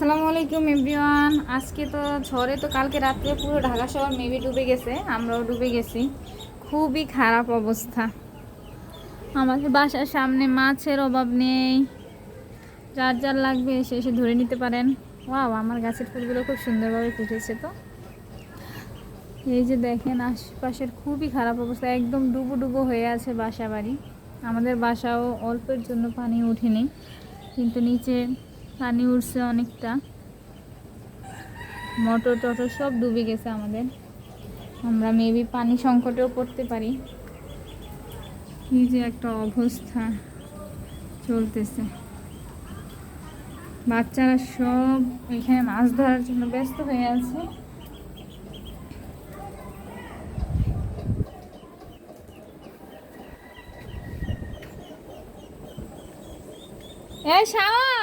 আসসালামু আলাইকুম, এভরিওয়ান। আজকে তো ঝড়ে তো কালকে রাত্রে পুরো ঢাকা শহর মেবি ডুবে গেছে, আমরাও ডুবে গেছি। খুবই খারাপ অবস্থা। আমাদের বাসার সামনে মাছের অভাব নেই। যার যার লাগবে এসে এসে ধরে নিতে পারেন। ওয়াও, আমার গাছের ফুলগুলো খুব সুন্দরভাবে ফুটেছে তো। এই যে দেখেন, আশপাশের খুবই খারাপ অবস্থা, একদম ডুবো ডুবো হয়ে আছে বাসা বাড়ি। আমাদের বাসাও অল্পের জন্য পানি ওঠেনি কিন্তু নিচে পানি উঠছে অনেকটা। মোটর টটর সব ডুবে গেছে আমাদের। আমরা মেবি পানি সংকটেও পড়তে পারি। এই যে একটা অবস্থা চলতেছে। বাচ্চারা সব এখানে মাছ ধরার জন্য ব্যস্ত হয়ে আছে। শাওন শাওন!